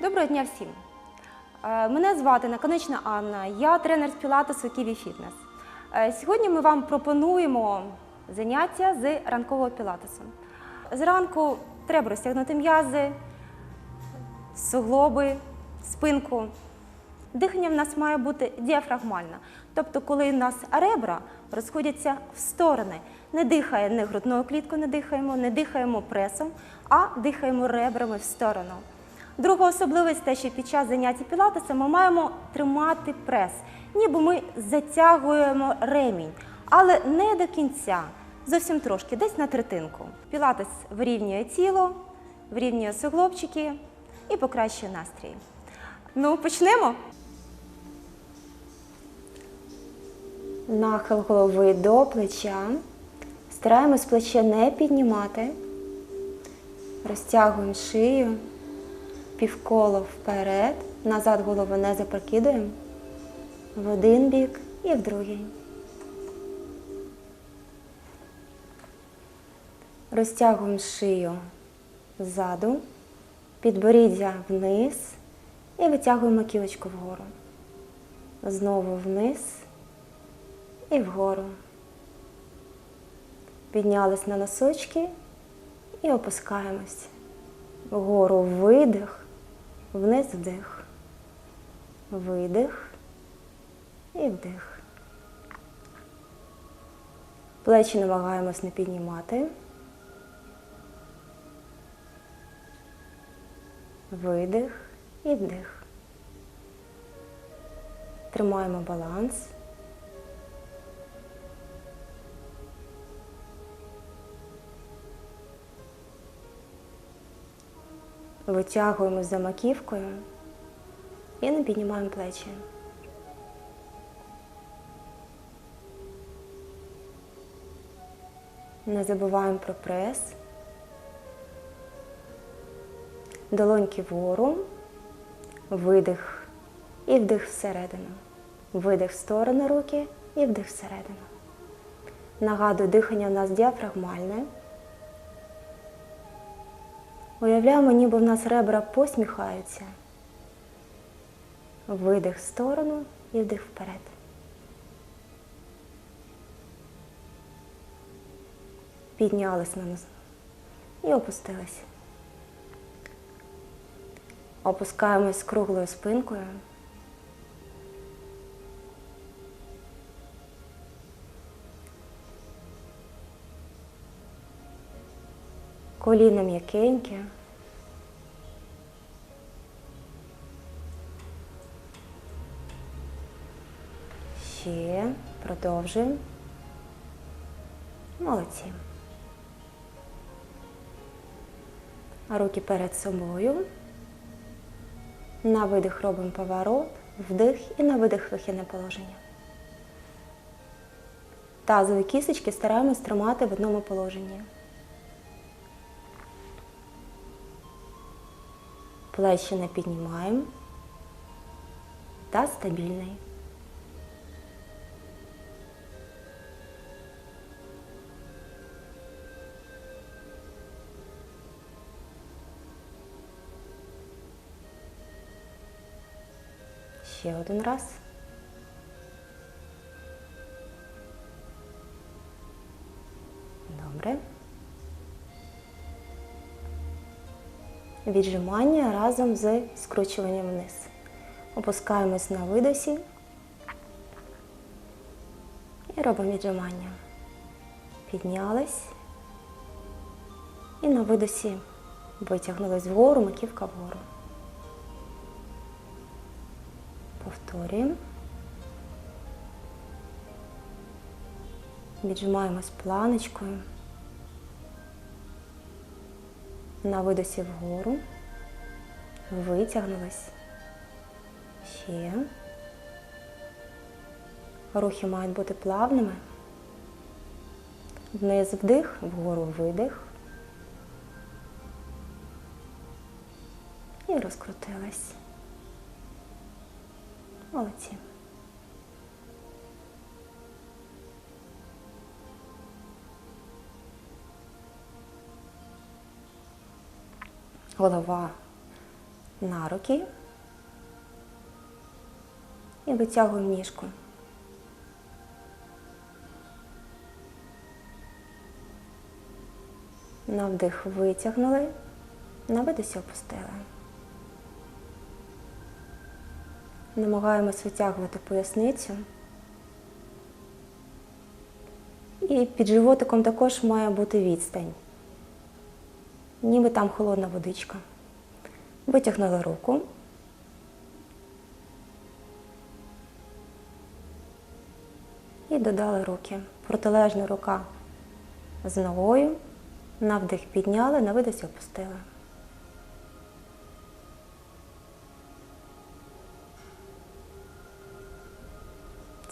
Доброго дня всім! Е, Мене звати Наконечна Анна, я тренер з пілатесу Ківі Фітнес. Е, Сьогодні ми вам пропонуємо заняття з ранкового пілатесу. Зранку треба розтягнути м'язи, суглоби, спинку. Дихання в нас має бути діафрагмальне, тобто, коли у нас ребра розходяться в сторони. Не дихає не грудною кліткою, не дихаємо, не дихаємо пресом, а дихаємо ребрами в сторону. Друга особливість те, що під час заняття пілатесом ми маємо тримати прес, ніби ми затягуємо ремінь, але не до кінця, зовсім трошки, десь на третинку. Пілатес вирівнює тіло, вирівнює суглобчики і покращує настрій. Ну, почнемо. Нахил голови до плеча. Стараємось плече не піднімати. Розтягуємо шию, півколо вперед, назад голову не запрокидуємо. В один бік і в другий. Розтягуємо шию ззаду, підборіддя вниз і витягуємо кілочку вгору. Знову вниз і вгору. Піднялись на носочки і опускаємось. Вгору видих, вниз вдих. Видих і вдих. Плечі намагаємось не піднімати. Видих і вдих. Тримаємо баланс. Витягуємо за маківкою і не піднімаємо плечі. Не забуваємо про прес. Долоньки вгору, видих і вдих всередину. Видих в сторони руки і вдих всередину. Нагадую, дихання у нас діафрагмальне. Уявляємо, ніби в нас ребра посміхаються. Видих в сторону і вдих вперед. Піднялись на нас і опустились. Опускаємось круглою спинкою. Коліно м'якеньке. Ще продовжуємо. Молодці. Руки перед собою. На видих робимо поворот, вдих і на видих вихідне положення. Тазові кісточки стараємось тримати в одному положенні. Плечі не піднімаємо. Таз стабільний. Ще один раз. Віджимання разом з скручуванням вниз. Опускаємось на видосі і робимо віджимання. Піднялись і на видосі витягнулись вгору, маківка вгору. Повторюємо. Віджимаємось планочкою. На видосі вгору. Витягнулись. Ще. Рухи мають бути плавними. Вниз вдих, вгору видих. І розкрутились. Молодці. Голова на руки і витягуємо ніжку. На вдих витягнули, на видосі опустили. Намагаємось витягувати поясницю. І під животиком також має бути відстань. Ніби там холодна водичка. Витягнули руку. І додали руки. Протилежна рука з ногою. На вдих підняли, на видосі опустили.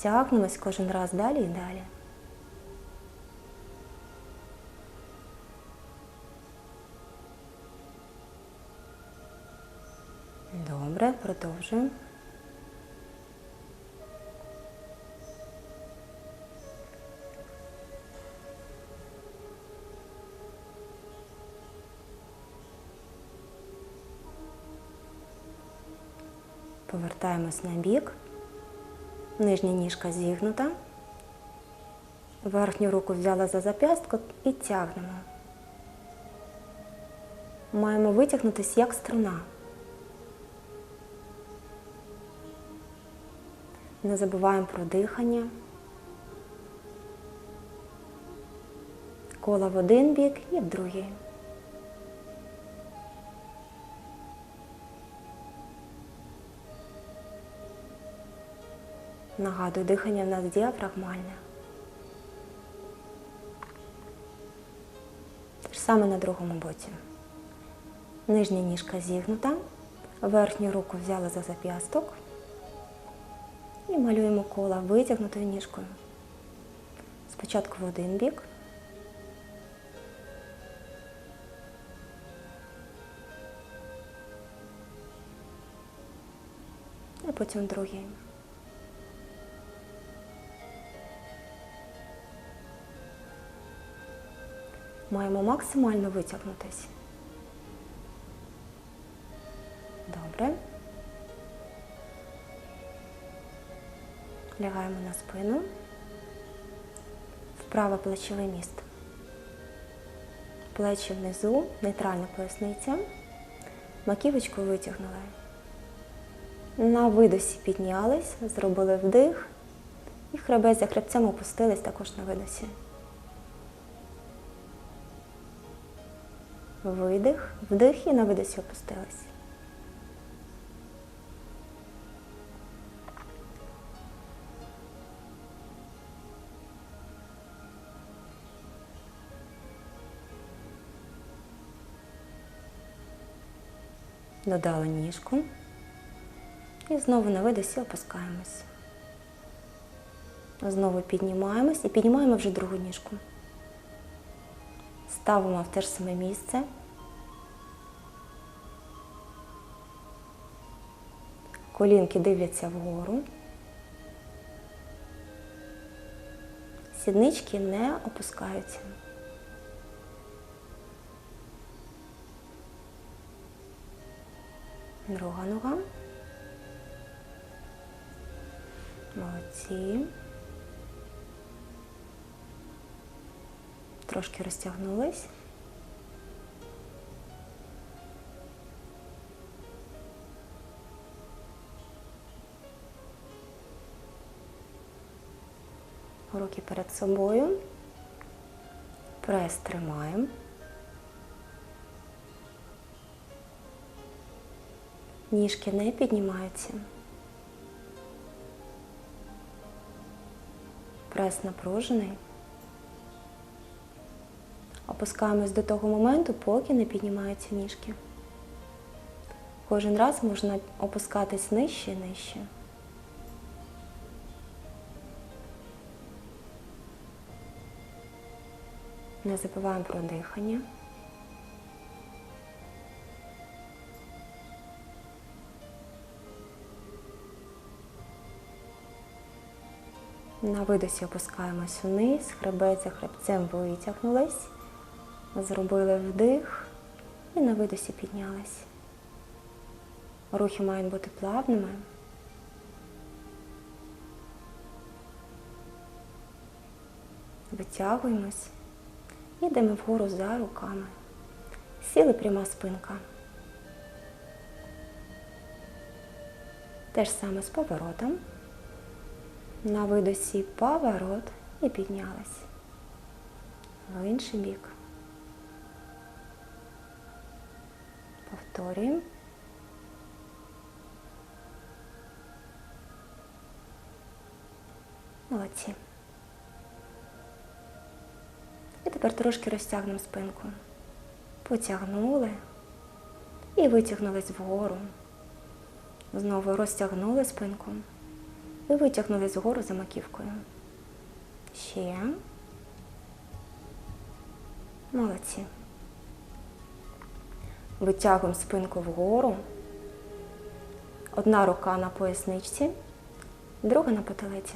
Тягнемось кожен раз далі і далі. Добре, продовжуємо. Повертаємось на бік. Нижня ніжка зігнута. Верхню руку взяла за зап'ястку і тягнемо. Маємо витягнутися як струна. Не забуваємо про дихання. Коло в один бік і в другий. Нагадую, дихання в нас діафрагмальне. Те ж саме на другому боці. Нижня ніжка зігнута, верхню руку взяли за зап'ясток малюємо коло витягнутою ніжкою. Спочатку в один бік. І потім другий. Маємо максимально витягнутись. Добре. Лягаємо на спину. Вправо плечовий міст. Плечі внизу, нейтральна поясниця. Маківочку витягнули. На видосі піднялись, зробили вдих. І хребець за хребцем опустились також на видосі. Видих, вдих і на видосі опустились. Додали ніжку. І знову на видосі опускаємось. Знову піднімаємось і піднімаємо вже другу ніжку. Ставимо в те ж саме місце. Колінки дивляться вгору. Сіднички не опускаються. Друга нога. Молодці. Трошки розтягнулись. Руки перед собою. Прес тримаємо. Ніжки не піднімаються. Прес напружений. Опускаємось до того моменту, поки не піднімаються ніжки. Кожен раз можна опускатись нижче і нижче. Не забуваємо про дихання. На видосі опускаємось вниз, хребець за хребцем витягнулись, зробили вдих і на видосі піднялись. Рухи мають бути плавними. Витягуємось. Йдемо вгору за руками. Сіли пряма спинка. Те ж саме з поворотом. На видосі поворот і піднялись. В інший бік. Повторюємо. Молодці. І тепер трошки розтягнемо спинку. Потягнули і витягнулись вгору. Знову розтягнули спинку і витягнулись вгору за маківкою. Ще. Молодці. Витягуємо спинку вгору. Одна рука на поясничці, друга на потилиці.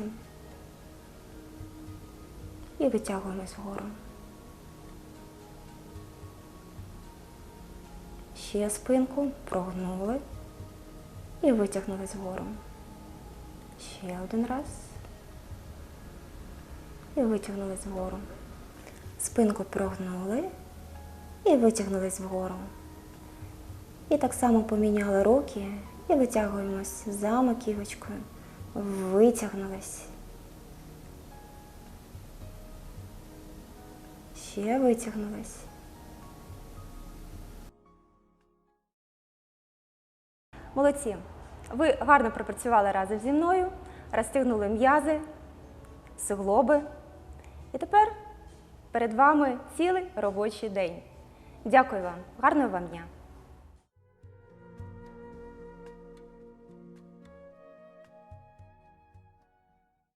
І витягуємось вгору. Ще спинку прогнули і витягнулись вгору. Ще один раз. І витягнулись вгору. Спинку прогнули і витягнулись вгору. І так само поміняли руки і витягуємось за маківочкою. Витягнулись. Ще витягнулись. Молодці. Ви гарно пропрацювали разом зі мною, розтягнули м'язи, суглоби. І тепер перед вами цілий робочий день. Дякую вам, гарного вам дня!